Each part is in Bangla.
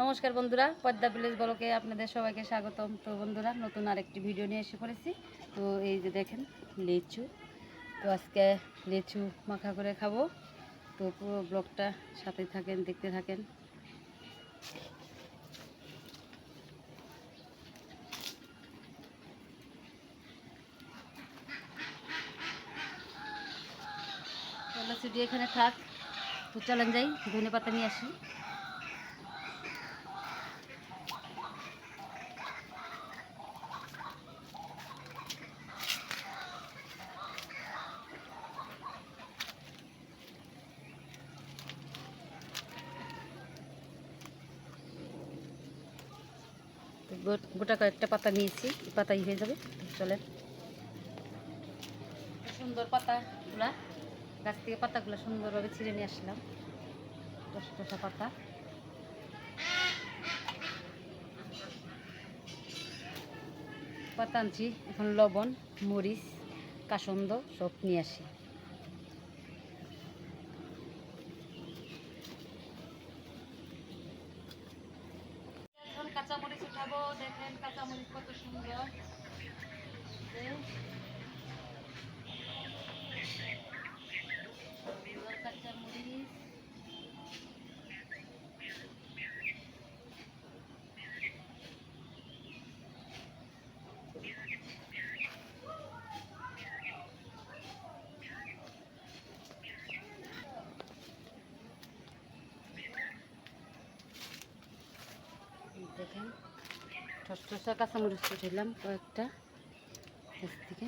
নমস্কার বন্ধুরা, পদ্মা ভিলেজ ব্লকে আপনাদের সবাইকে স্বাগতম। তো বন্ধুরা, নতুন আরেকটি ভিডিও নিয়ে এসে পড়েছি। তো এই যে দেখেন, লিচু। তো আজকে লিচু মাখা করে খাব। তো পুরো ব্লগটা সাথে থাকেন, দেখতে থাকেন। এখানে থাক। তো চলেন যাই ধনে পাতা নিয়ে আসি। গোটা কয়েকটা পাতা নিয়েছি পাতাই হয়ে যাবে, চলেন। সুন্দর পাতাগুলা, গাছ থেকে পাতাগুলো সুন্দরভাবে ছিঁড়ে নিয়ে আসলাম। টসা টসা পাতা। পাতা আনছি, এখন লবণ, মরিচ, কাসন্দ সব নিয়ে আসি এখন কাঁচামরিচ উঠাবো দেখেন কাঁচামরিচ কত সুন্দর এই সুন্দর কাঁচামরিচ এই দেখেন ঠসঠসা কাঁচামরিচ উঠাইলাম কয়েকটা থেকে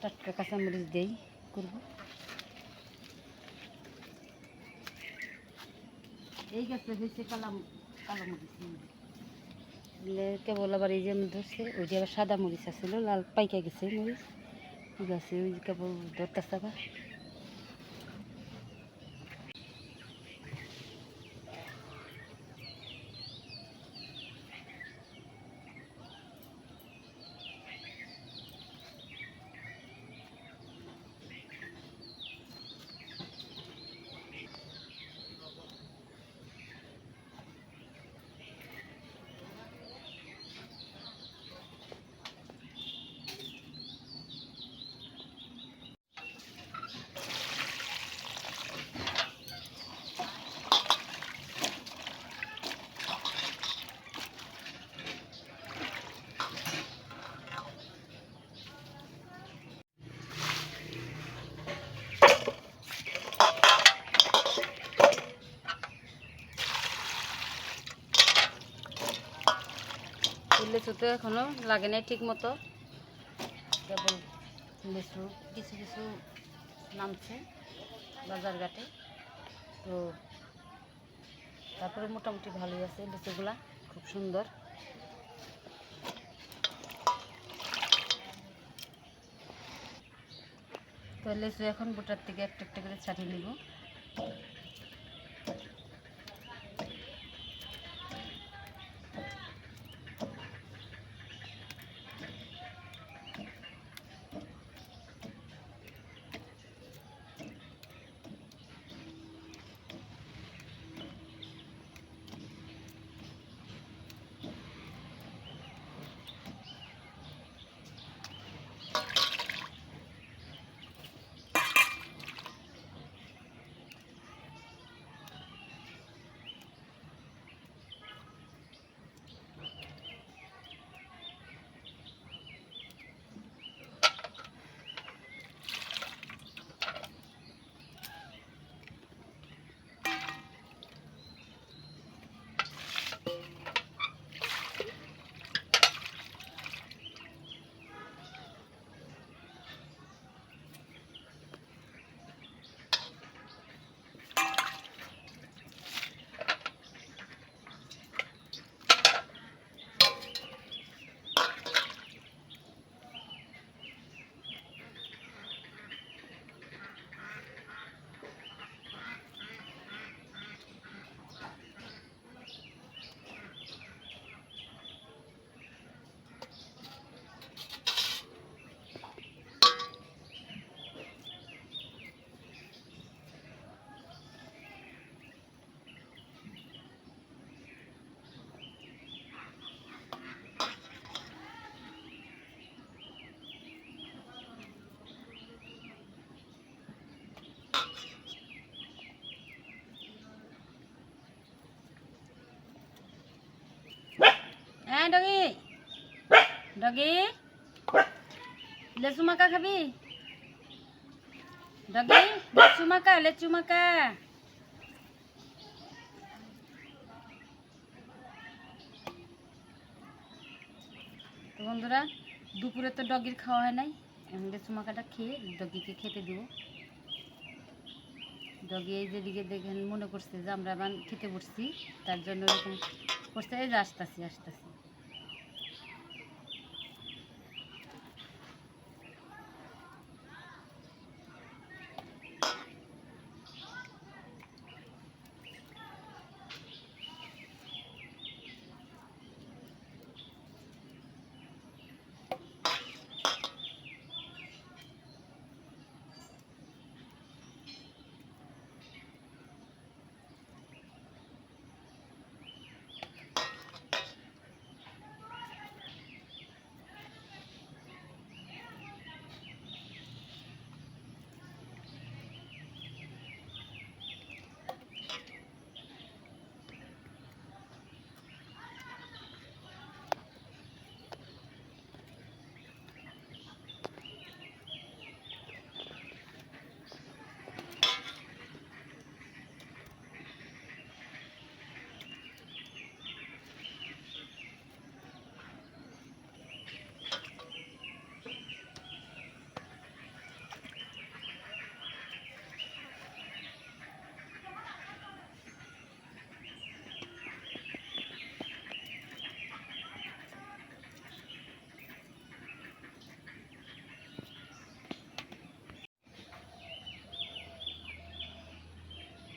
টাটকা কাঁচামরিচ দিয়েই করব। এই গাছে হয়েছে কালাম কালো মরিচ। কেবল আবার এই যে ধরছে, ওই যে আবার সাদা মরিচ আছিল লাল পাইকা গেছে মরিচ। ওই গাছে ওই কেবল ধরতেছে আবার। লিচু তো এখনও লাগে নাই ঠিক মতো কেবল লিচু কিছু কিছু নামছে বাজার ঘাটে তো তারপরে মোটামুটি ভালোই আছে লিচুগুলা খুব সুন্দর। তো লিচু এখন বুটার থেকে একটা একটা করে ছাড়িয়ে নিব। ডগি ডগি লেচু মাকা খাবি ডগি লেচু মাকা লেচু মাকা তো বন্ধুরা, দুপুরে তো ডগির খাওয়া হয় নাই। আমি লেচু মাকাটা খেয়ে ডগিকে খেতে দিব। ডগি এই যেদিকে দেখেন মনে করছে যে আমরা এবার খেতে বসছি, তার জন্য এরকম করছে, এই যে আসতেছি আসতেছি।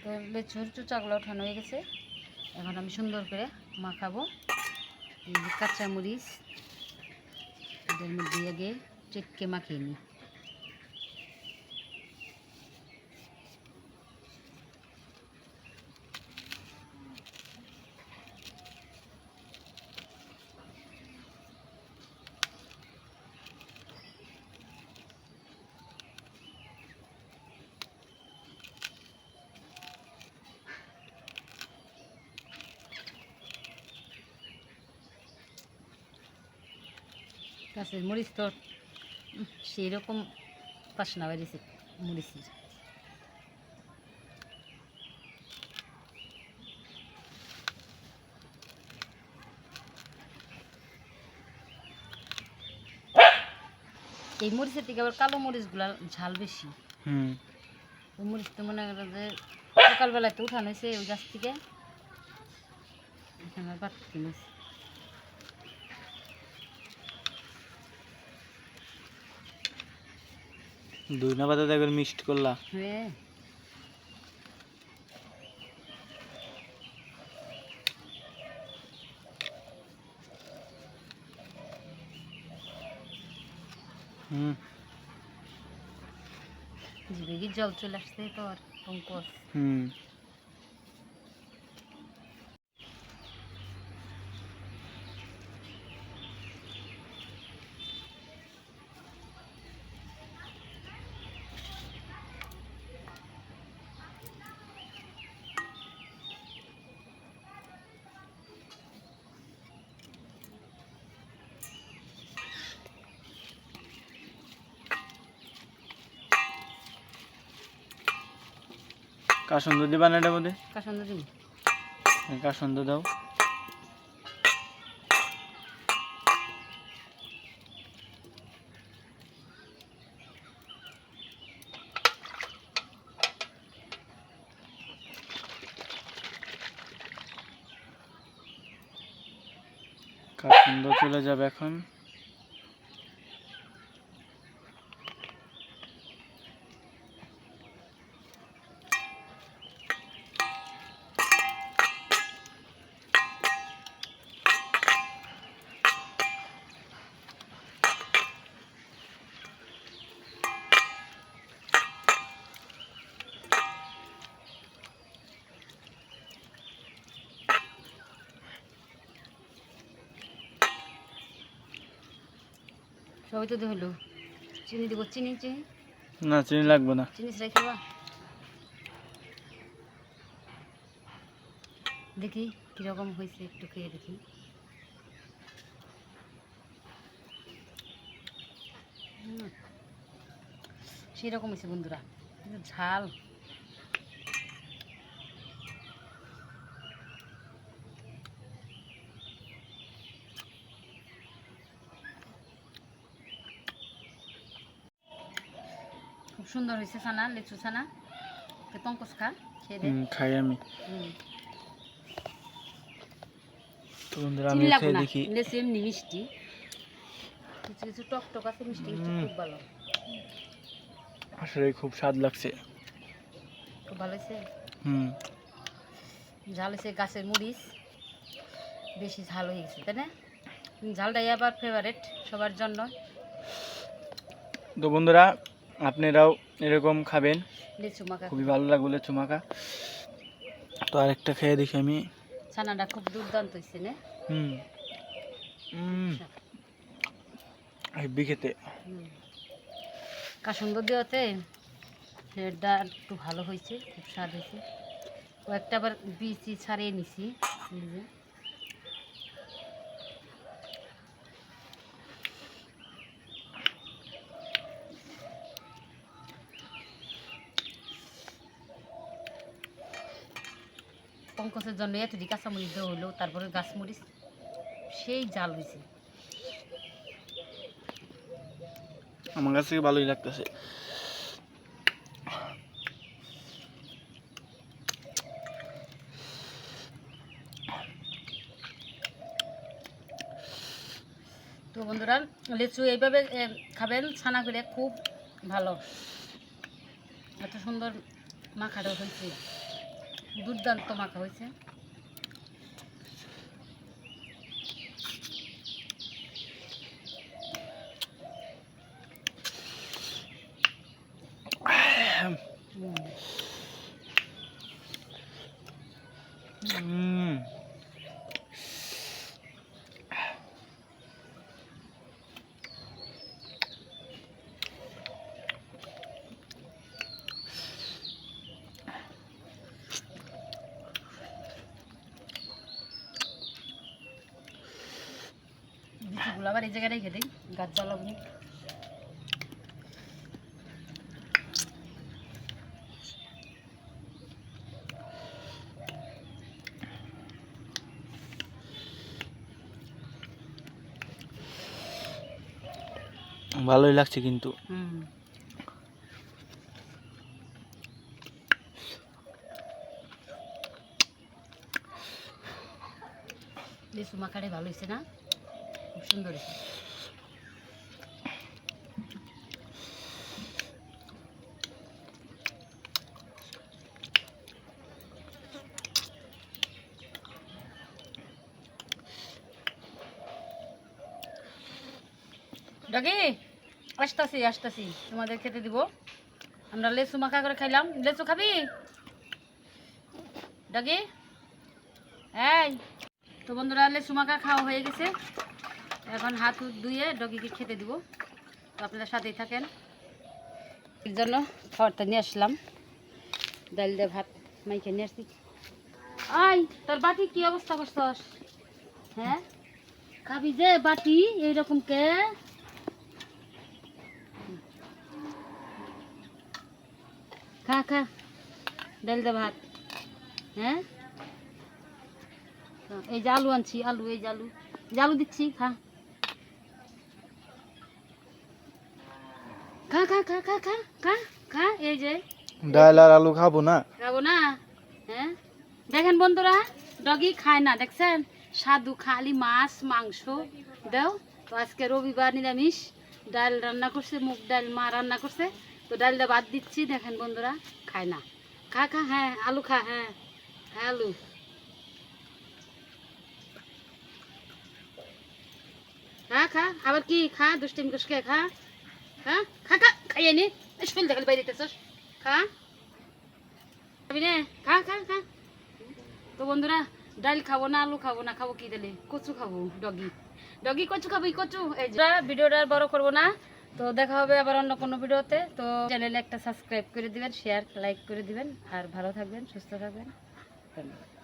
তো লেচুর চুচাগুলো ওঠানো হয়ে গেছে। এখন আমি সুন্দর করে মাখাবো। কাঁচামরিচ এদের মধ্যে আগে চেটকে মাখিয়ে নিই। গাছের মরিচ তো সেই রকম বাসনা বেরিয়েছে মরিচের। এই মরিচের থেকে আবার কালো মরিচগুলা ঝাল বেশি। হুম। ওই মরিচ তো মনে করো যে সকালবেলায় তো উঠানো হয়েছে ওই গাছ থেকে। এখানে বাট কিনেছে দুই না পাতা দেখবেন মিক্সড করলা। হ্যাঁ। হুম। জিভে কি জল চলে আসছে তো আর পঙ্কজ? হুম। কাসন্দ দিবা না এটার মধ্যে কাসন্দ দিন কাসন্দ দাও। কাসন্দ চলে যাবে এখন। সবই তো ধরলো। চিনি দেবো চিনি চিনি। না চিনি লাগবে না। চিনি রেখে দেখি কীরকম হয়েছে একটু খেয়ে দেখি। সেরকম হয়েছে বন্ধুরা। ঝাল। খুব সুন্দর হয়েছে ছানা লিচু ছানা। পঙ্কজ খা খেয়ে দে। খাই আমি। তো বন্ধুরা আমি খেয়ে দেখি। লেচু এমনি মিষ্টি। কিছু কিছু টক টক আছে মিষ্টি মিষ্টি খুব ভালো। আসলে খুব স্বাদ লাগছে। খুব ভালো হয়েছে হুম। ঝাল হয়েছে গাছের মরিচ। বেশি ঝাল হয়ে গেছে তাই না? ঝালটাই আবার ফেভারেট সবার জন্য। তো বন্ধুরা আপনারাও এরকম খাবেন। খুবই ভালো লাগল চুমাকা। তো আরেকটা খেয়ে দেখি আমি। ছানাটা খুব দুর্দান্ত হয়েছে না? হুম। হুম। হেব্বি খেতে। কাসুন্দর দেওয়াতে হেডটা একটু ভালো হয়েছে খুব স্বাদ হয়েছে কয়েকটা আবার বিচি ছাড়িয়ে নিছি পঙ্কজের জন্য এতটি কাঁচামরিচ দেওয়া হলো তারপরে গাছমরিচ সেই জাল হয়েছে আমার কাছে ভালোই লাগতেছে। তো বন্ধুরা লিচু এইভাবে খাবেন ছানা করে খুব ভালো। এত সুন্দর মাখাটা হয়েছে। দুর্দান্ত মাখা হয়েছে হুম। হুম লিচুগুলো আবার এই জায়গায় রেখে দিই গাছ জ্বালাবো ভালোই লাগছে কিন্তু। মাখাটাই ভালো হয়েছে না? সুন্দর ডগি, আসতাছি আসতাছি। তোমাদের খেতে দিব। আমরা লেচু মাখা করে খাইলাম। লেচু খাবি? ডাকি এই, তো বন্ধুরা, লেচু মাখা খাওয়া হয়ে গেছে। এখন হাত ধুয়ে ডগিকে খেতে দিব। তো আপনারা সাথেই থাকেন। এর জন্য খাবারটা নিয়ে আসলাম। ডাল দিয়ে ভাত মাইকে নিয়ে আসছি। আই, তোর বাটি কি অবস্থা করছস? হ্যাঁ? খাবি যে বাটি, এইরকম কে? খা খা। ডাল দে ভাত। হ্যাঁ? এই যে আলু আনছি, আলু, এই যে আলু। আলু দিচ্ছি, খা। খা খা খা খা খা খা খা এই যে। ডাল আর আলু খাব না? খাব না? হ্যাঁ? দেখেন বন্ধুরা ডগি খায় না দেখছেন? সাধু খালি মাছ মাংস দাও। তো আজকে রবিবার নিরামিষ ডাল রান্না করছে মুগ ডাল মা রান্না করছে। তো ডালটা বাদ দিচ্ছি দেখেন বন্ধুরা খায় না। খা খা হ্যাঁ আলু খা হ্যাঁ হ্যাঁ আলু। খা খা আবার কি? খা দুষ্টিম কুসকে খা। খা খা খা খাইয়ে নি খা খা খা তো বন্ধুরা ডাল খাব না আলু খাব না খাব কি দিলে কচু খাব ডগি ডগি কচু খাব কচু এই ভিডিওটা আর বড় করব না তো দেখা হবে আবার অন্য কোনো ভিডিওতে তো চ্যানেলে একটা সাবস্ক্রাইব করে দিবেন শেয়ার লাইক করে দিবেন। আর ভালো থাকবেন, সুস্থ থাকবেন। ধন্যবাদ।